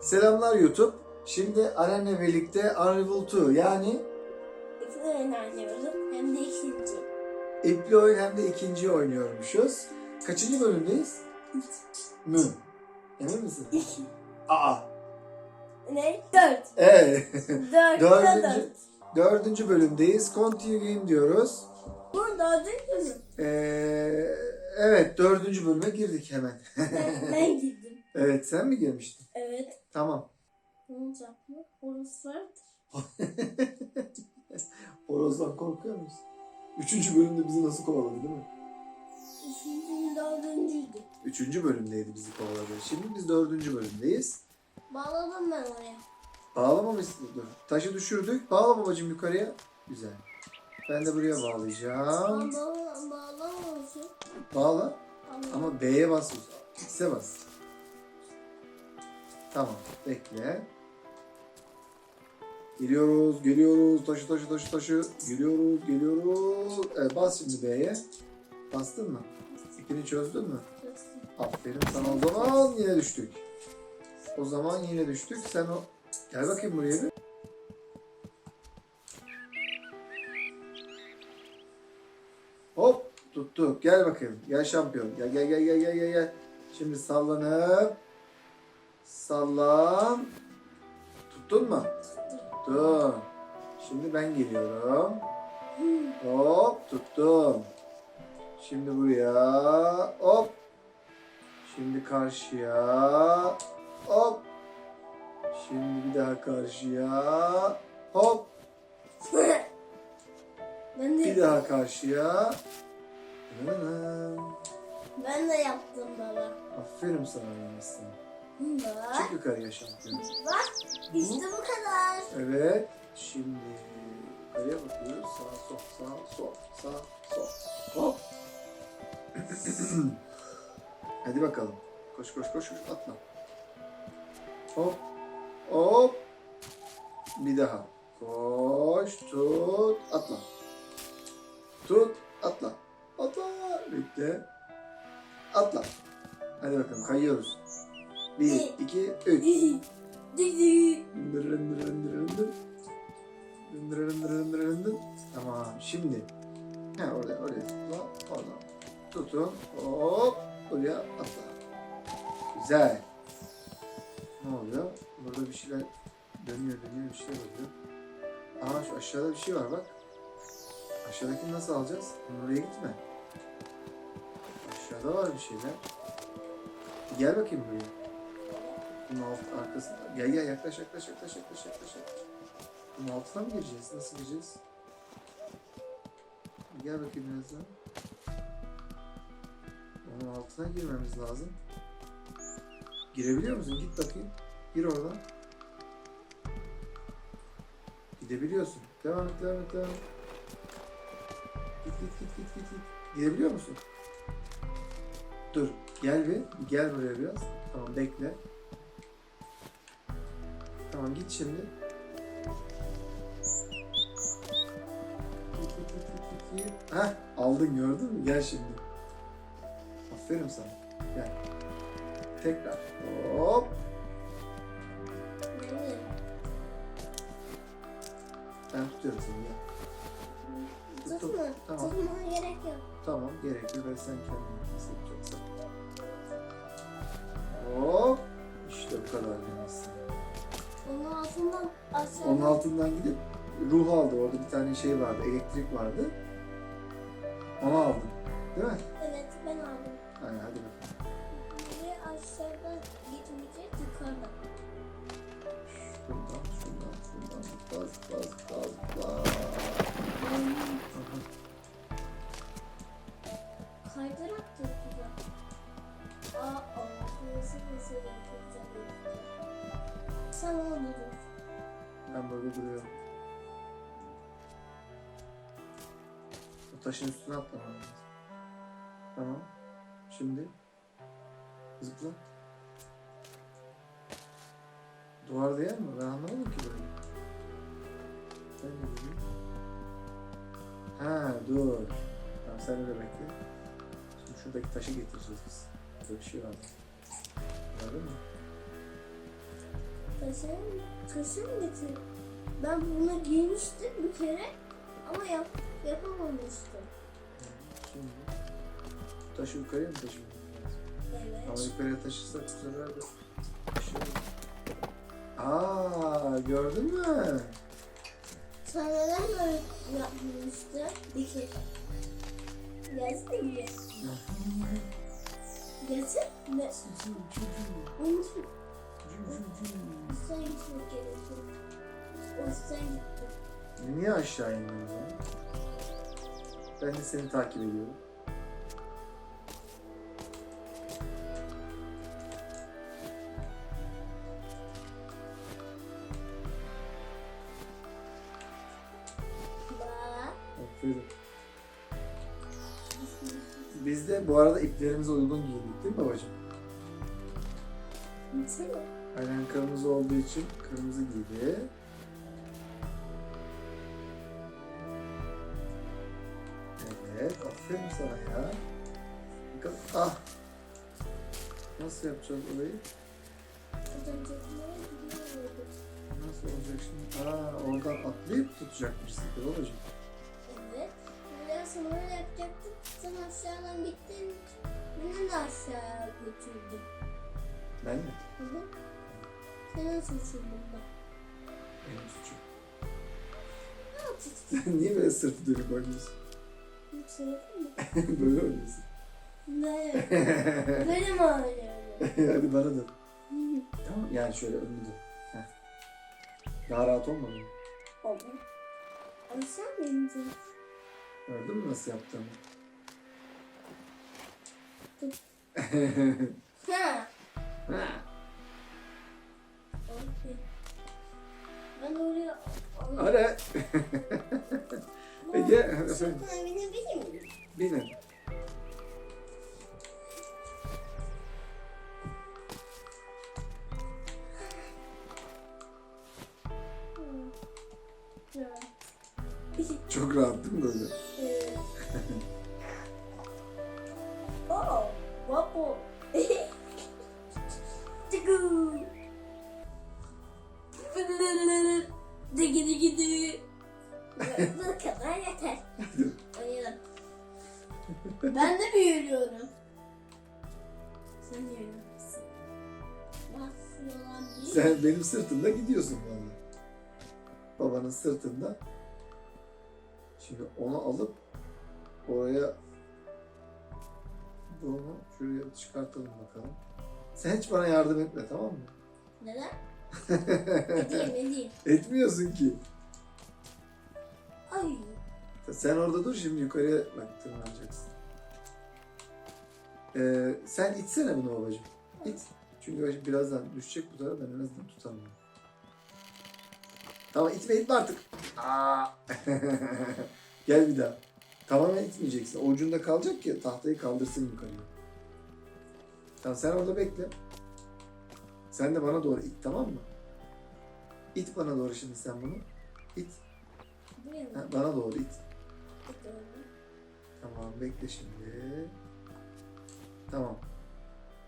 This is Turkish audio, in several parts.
Selamlar YouTube. Şimdi Aren'le birlikte Unravel 2 yani İki de oynuyoruz. Hem de ikinci. ipli oyun hem de ikinci oynuyormuşuz. Kaçıncı bölümdeyiz? Mü. Emin misin? İki. Aa. Ne? Dört. Evet. Dört. Dördüncü, Dört. dördüncü bölümdeyiz. Continue game diyoruz. Bu dördüncü mü? Ee, evet dördüncü bölüme girdik hemen. Ben, ben gittim. Evet sen mi girmiştin? Evet. Tamam. Ne olacak mı? Orası vardır. Horozdan korkuyor musun? Üçüncü bölümde bizi nasıl kovaladı değil mi? Üçüncü dördüncüydü. Üçüncü bölümdeydi bizi kovaladı. Şimdi biz dördüncü bölümdeyiz. Bağladım ben oraya. Bağlamamışsın. Dur. Taşı düşürdük. Bağla babacığım yukarıya. Güzel. Ben de buraya bağlayacağım. Bağla. Bağla. Ama Ama B'ye bas. X'e bas. Tamam. Bekle. Geliyoruz, geliyoruz. Taşı, taşı, taşı, taşı. Geliyoruz, geliyoruz. Evet, bas şimdi B'ye. Bastın mı? İpini çözdün mü? Aferin sana o zaman yine düştük. O zaman yine düştük. Sen o... Gel bakayım buraya bir. Hop tuttuk. Gel bakayım. Gel şampiyon. Gel gel gel gel gel. gel. Şimdi sallanıp sallan. Tuttun mu? Tuttun. Şimdi ben geliyorum. Hop tuttum. Şimdi buraya. Hop. Şimdi karşıya. Hop. Şimdi bir daha karşıya. Hop. ben de, Bir daha karşıya. Ben de yaptım baba. Aferin sana Yunus'um. Bak. Çık yukarıya şampiyon. Bak. İşte bu kadar. Evet. Şimdi yukarıya bakıyoruz. Sağ sol sağ sol sağ sol. Hop. Hadi bakalım. Koş koş koş koş atla. Hop. Hop. Bir daha. Koş tut atla. Tut atla. Atla. Bekle. Atla. Hadi bakalım kayıyoruz. Bir, iki, üç. Tamam şimdi. Ha orada oraya tutla. Oradan. Tutun. Hop. Oraya atla. Güzel. Ne oluyor? Burada bir şeyler dönüyor dönüyor bir şeyler oluyor. Aa şu aşağıda bir şey var bak. Aşağıdakini nasıl alacağız? Oraya gitme. Aşağıda var bir şeyler. Gel bakayım buraya. Bunun alt arkasında. Gel gel yaklaş yaklaş yaklaş yaklaş yaklaş yaklaş. Bunun altına mı gireceğiz? Nasıl gireceğiz? Gel bakayım biraz daha. Onun altına girmemiz lazım. Girebiliyor musun? Git bakayım. Gir oradan. Gidebiliyorsun. Devam et, devam et, devam. Git, git, git, git, git, git. Gidebiliyor musun? Dur. Gel bir Gel buraya biraz. Tamam bekle. Tamam git şimdi. Heh aldın gördün mü? Gel şimdi. Aferin sana. Gel. Tekrar. Hop. Ben tutuyorum seni gel. Tut, Tutma. tamam. Tutmana gerek yok. Tamam gerek yok. Ben sen kendin altından gidip ruh aldı. Orada bir tane şey vardı. Elektrik vardı. Taşın üstüne atlamam lazım. Tamam. Şimdi. Zıpla. Duvar değer mi? Ben anlamadım ki böyle. Ben de durayım. Ha dur. Tamam sen öyle bekle. Şimdi şuradaki taşı getireceğiz biz. Burada bir şey var. Gördün mü? Kaşın, kaşın getir. Ben bunu giymiştim bir kere ama yap, yapamamıştım. Şimdi taşı yukarıya mı taşımamız lazım? Ama Evet. yukarıya taşırsak bu sefer de taşıyoruz. Aa gördün mü? Neden böyle kere. Gelsene bir. Gelsene. Ne? Onun için sen gitmek gerekiyor. O sen gittin. Niye aşağı indin o zaman? Ben de seni takip ediyorum. Aferin. Biz de bu arada iplerimize uygun giydik değil mi babacığım? Aynen kırmızı olduğu için kırmızı giydi. Aferin sana ya. Ah! Nasıl yapacağız olayı? Nasıl olacak şimdi? Aa, oradan atlayıp tutacakmışsın babacığım. Evet. Böyle sonra öyle yapacaktık. Sen aşağıdan gittin. Beni de aşağıya götürdün. Ben mi? Hı hı. Sen nasılsın bunda? Benim suçum. Ne yapıyorsun? Niye böyle sırtı dönüp oynuyorsun? Söyledin mi? böyle oynuyorsun. Ne? Benim öyle. Hadi bana dön. Tamam yani şöyle önünü dön. Daha rahat olmadı mı? Oldu. Ama sen benim. Gördün mü nasıl yaptığımı? Ha. Okey. Ben oraya... Ara. Ege, Sırtına binebilir miyim? Binin. Çok rahat değil mi böyle? Evet. Oh, Sırtımda gidiyorsun valla. Babanın sırtında. Şimdi onu alıp oraya bunu şuraya çıkartalım bakalım. Sen hiç bana yardım etme tamam mı? Neden? Edeyim edeyim. Etmiyorsun ki. Ay. Sen orada dur şimdi yukarıya bak tırmanacaksın. Ee, sen itsene bunu babacığım. İt. Çünkü birazdan düşecek bu tarafa ben en azından tutarım. Tamam itme itme artık. Aa. Gel bir daha. Tamamen itmeyeceksin. O ucunda kalacak ki tahtayı kaldırsın yukarıya. Tamam sen orada bekle. Sen de bana doğru it tamam mı? İt bana doğru şimdi sen bunu. İt. Ha, bana doğru it. Tamam bekle şimdi. Tamam.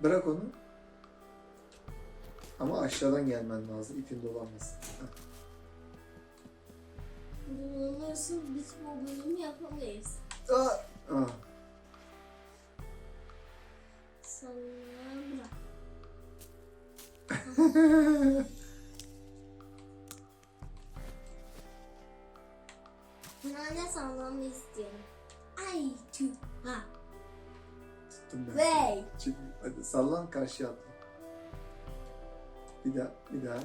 Bırak onu. Ama aşağıdan gelmen lazım. İpin dolanmasın. Nasıl biz bu bölümü yapamayız. Aa! Aa. Sana bırak. Nane sallamı istiyorum. Ay tüh. Ha. Tuttum ben. Vey. Hadi sallan karşıya atla. Bir daha, bir daha.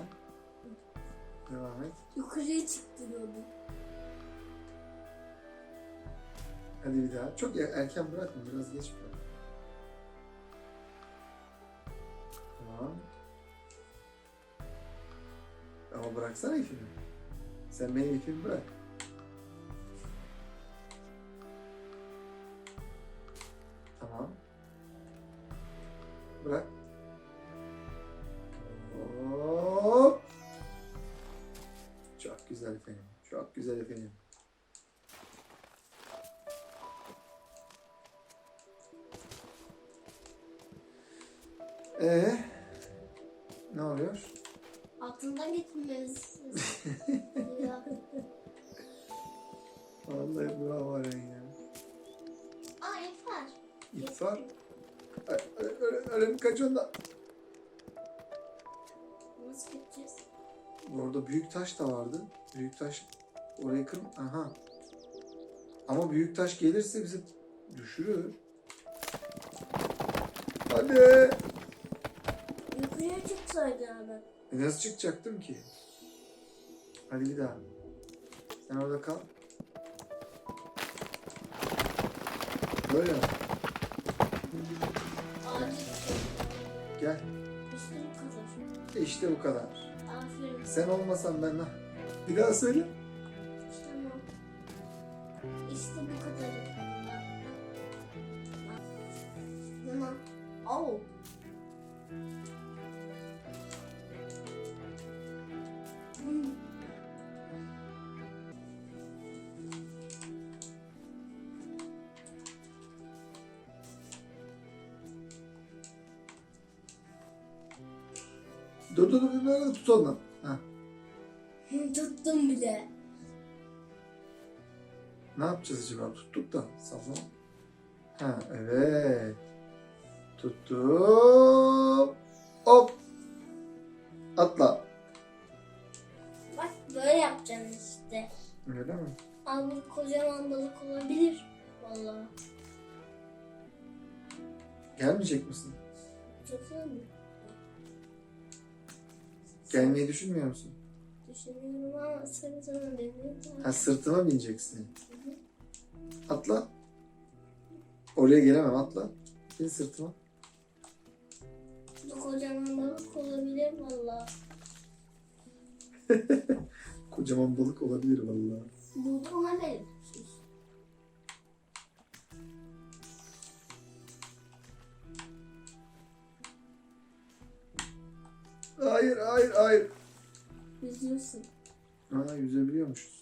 Devam et. Yukarıya çıktırıyordu. Hadi bir daha. Çok er- erken bırakma. Biraz geç bırak. Tamam. Ama bıraksana ipini. Sen benim ipimi bırak. Tamam. Bırak. Ee, ne oluyor? Altında gitmemiz. ya. Vallahi bravo Aren ya. Aa ip var. İp var. Aren kaç onda. Nasıl gideceğiz? Orada büyük taş da vardı. Büyük taş orayı kır. Aha. Ama büyük taş gelirse bizi düşürür. Hadi. Yukarıya çıksaydı abi. E nasıl çıkacaktım ki? Hadi bir daha. Sen orada kal. Böyle mi? Gel. İşte bu kadar. İşte bu kadar. Aferin. Sen olmasan ben ne? Bir daha söyle. Tamam. İşte bu kadar. Dur dur dur böyle tut ondan. Ha. Tuttum bile. Ne yapacağız acaba? Tuttuk da sallama. Ha evet. Tuttum. Hop. Atla. Bak böyle yapacaksın işte. Öyle mi? Al bu kocaman balık olabilir. Vallahi. Gelmeyecek misin? Çok iyi mi? Gelmeyi düşünmüyor musun? Düşünüyorum ama sarı sana demiyorum. Ha sırtıma bineceksin. Atla. Oraya gelemem atla. Bin sırtıma. Bu kocaman balık olabilir vallahi. Kocaman balık olabilir vallahi. Buldum haberim. Hayır hayır hayır. Yüzüyorsun. Ha yüzebiliyormuşuz.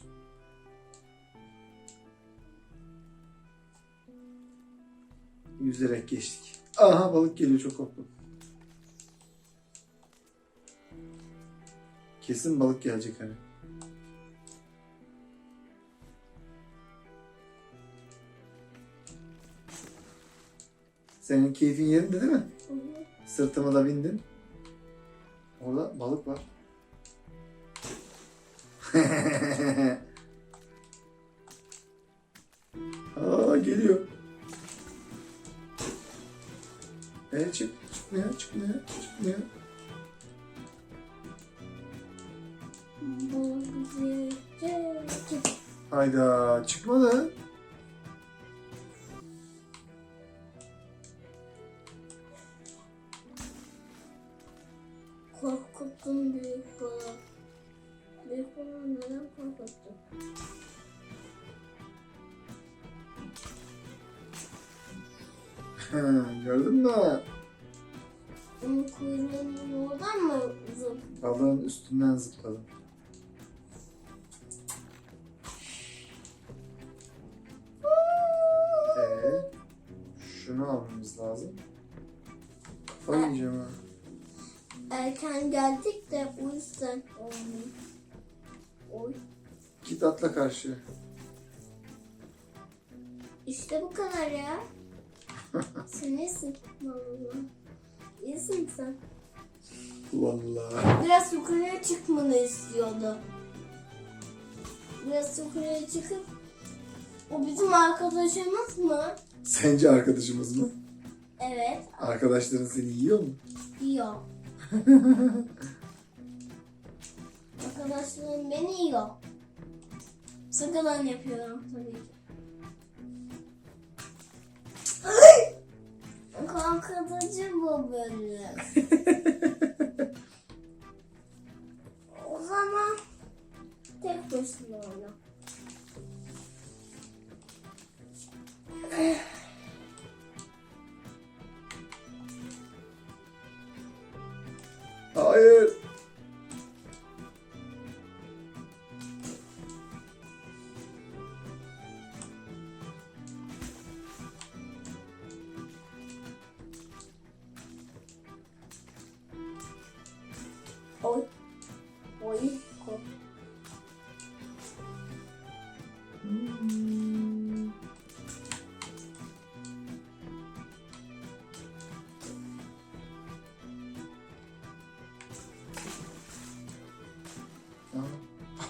Yüzerek geçtik. Aha balık geliyor çok korktum. Kesin balık gelecek hani. Senin keyfin yerinde değil mi? Hı hı. Sırtıma da bindin. Orada balık var. Korkuttun büyük balık. Büyük balığı neden korkuttun? Gördün mü? Onun kuyruğunun oradan mı zıp? Balığın üstünden zıpladım. Erken geldik de o yüzden olmuyor. Oy. Git atla karşıya. İşte bu kadar ya. sen iyisin. Vallahi. İyisin sen. Vallahi. Biraz yukarıya çıkmanı istiyordu. Biraz yukarıya çıkıp o bizim arkadaşımız mı? Sence arkadaşımız mı? Evet. Arkadaşların seni yiyor mu? Yiyor. Arkadaşlarım beni yiyor. Sıkılan yapıyorum tabii ki. Korkutucu bu bölüm.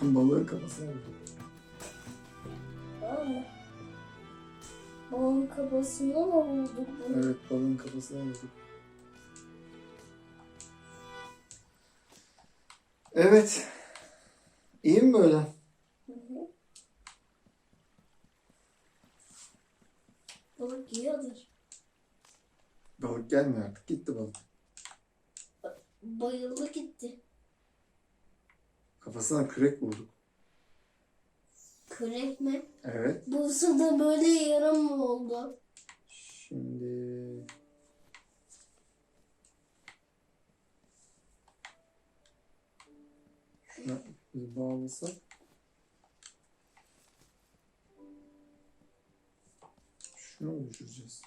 Balığın kafasına vurdum. Aa. Balon kafasına mı vurduk bunu? Evet balığın kafasına vurdum. Evet. İyi mi böyle? Hı hı. Balık yiyordur. Balık gelmiyor artık. Gitti balık. Bayıldı gitti. Kafasına kürek vurduk. Kürek mi? Evet. Bu sırada böyle yaram mı oldu? Şimdi şuna bir bağlasak. Şunu oluşturacağız.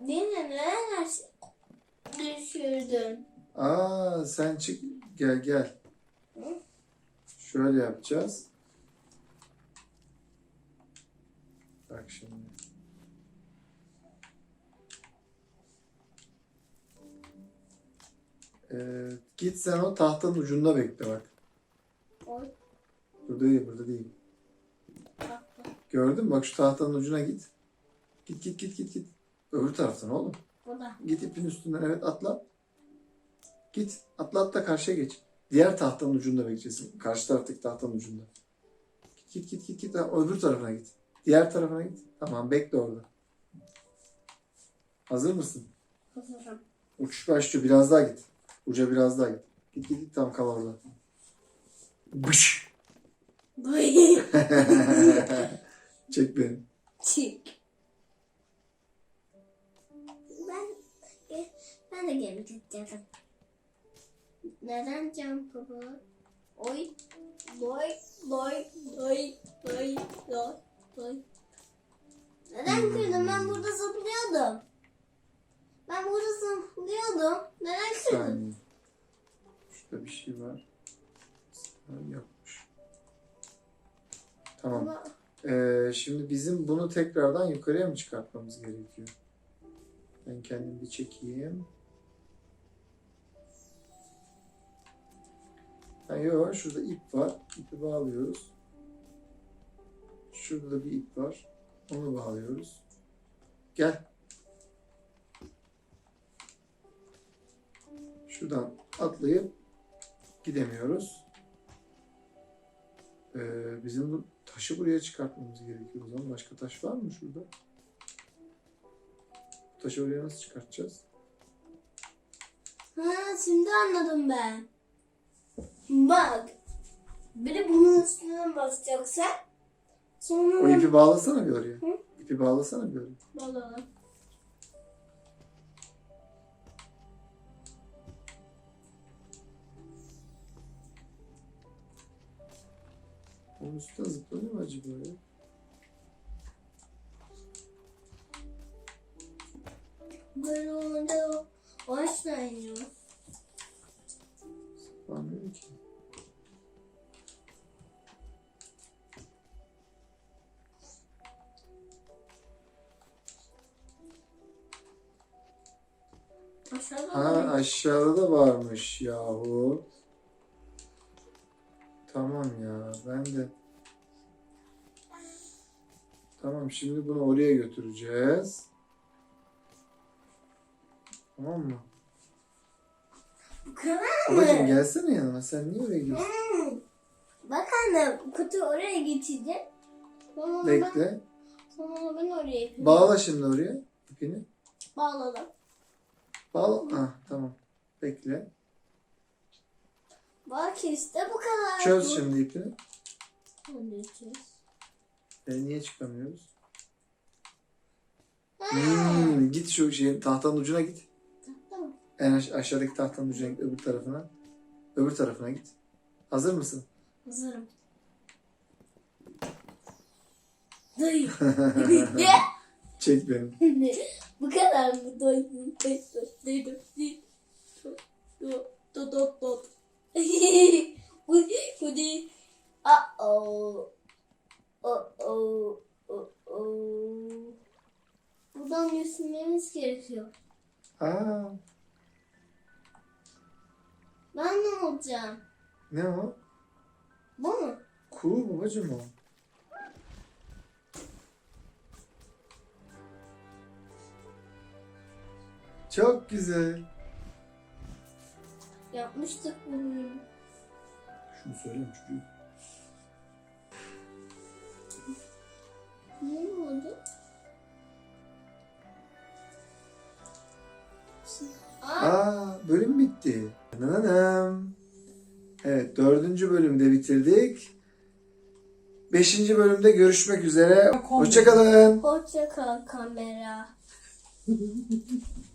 Beni neler düşürdün? Aa sen çık gel gel. Şöyle yapacağız. Bak şimdi. Ee, git sen o tahtanın ucunda bekle bak. Burada değil, burada değil. Gördün mü? Bak şu tahtanın ucuna git. Git git git git git. Öbür taraftan oğlum. Bu da. Git ipin üstünden evet atla. Git atla atla karşıya geç. Diğer tahtanın ucunda bekleyeceksin. Karşı taraftaki tahtanın ucunda. Git git git git Öbür tarafına git. Diğer tarafına git. Tamam bekle orada. Hazır mısın? Hazırım. Uçuş başlıyor. Biraz daha git. Uca biraz daha git. Git git git tam kal orada. Bış. Çek beni. Çık. Ben ben de gemi tutacağım. Neden can baba? Oy. Loy. Loy. Loy. Loy. Loy. Loy. Neden kırdın? Ben burada zıplıyordum. Ben burada zıplıyordum. Neden kırdın? saniye. Şurada bir şey var. Ha, Yokmuş. Tamam. Ama Ee, şimdi bizim bunu tekrardan yukarıya mı çıkartmamız gerekiyor? Ben kendim bir çekeyim. Ha, yok şurada ip var. İpi bağlıyoruz. Şurada da bir ip var. Onu bağlıyoruz. Gel. Şuradan atlayıp gidemiyoruz. Ee, bizim bu taşı buraya çıkartmamız gerekiyor o zaman. Başka taş var mı şurada? Bu taşı oraya nasıl çıkartacağız? Ha, şimdi anladım ben. Bak. Biri bunun üstüne basacaksa sonra O ipi bağlasana bir oraya. Hı? İpi bağlasana bir oraya. Balalım. Onun üstüne zıplanıyor mu acaba ya? Böyle olunca o aşağı iniyor. Zıplanmıyor ki. Aşağıda Ha da aşağıda da varmış yahu. Tamam ya ben de. Tamam şimdi bunu oraya götüreceğiz. Tamam mı? Bu kadar Babacım mı? gelsene yanıma sen niye oraya gidiyorsun? Hmm. Bak anne kutu oraya geçecek. Sonra ben, Bekle. sonra ben oraya yapayım. Bağla şimdi oraya ipini. Bağladım. Bağla. Ah tamam. Bekle. Bak işte bu kadar. Çöz şimdi ipini. Çöz. E, niye çıkamıyoruz? Hmm, git şu şeyin tahtanın ucuna git. Tamam. En aş- aşağıdaki tahtanın ucuna git öbür tarafına. Öbür tarafına git. Hazır mısın? Hazırım. Dayı. Çek beni. Bu kadar mı? Dayı. Dot dot dot. Bu bu değil. Uh-oh. Uh-oh. Uh-oh. Buradan yüzmemiz gerekiyor. Aa, Ben Ben ne olacağım? Ne o? Bu mu? Kuğu babacım o. Çok güzel. Yapmıştık bunu. Şunu söyleyeyim çocuğum. Ne oldu? Aa, Aa bölüm bitti. Nananam. Evet dördüncü bölümde bitirdik. Beşinci bölümde görüşmek üzere. Hoşçakalın. hoşça kal kamera.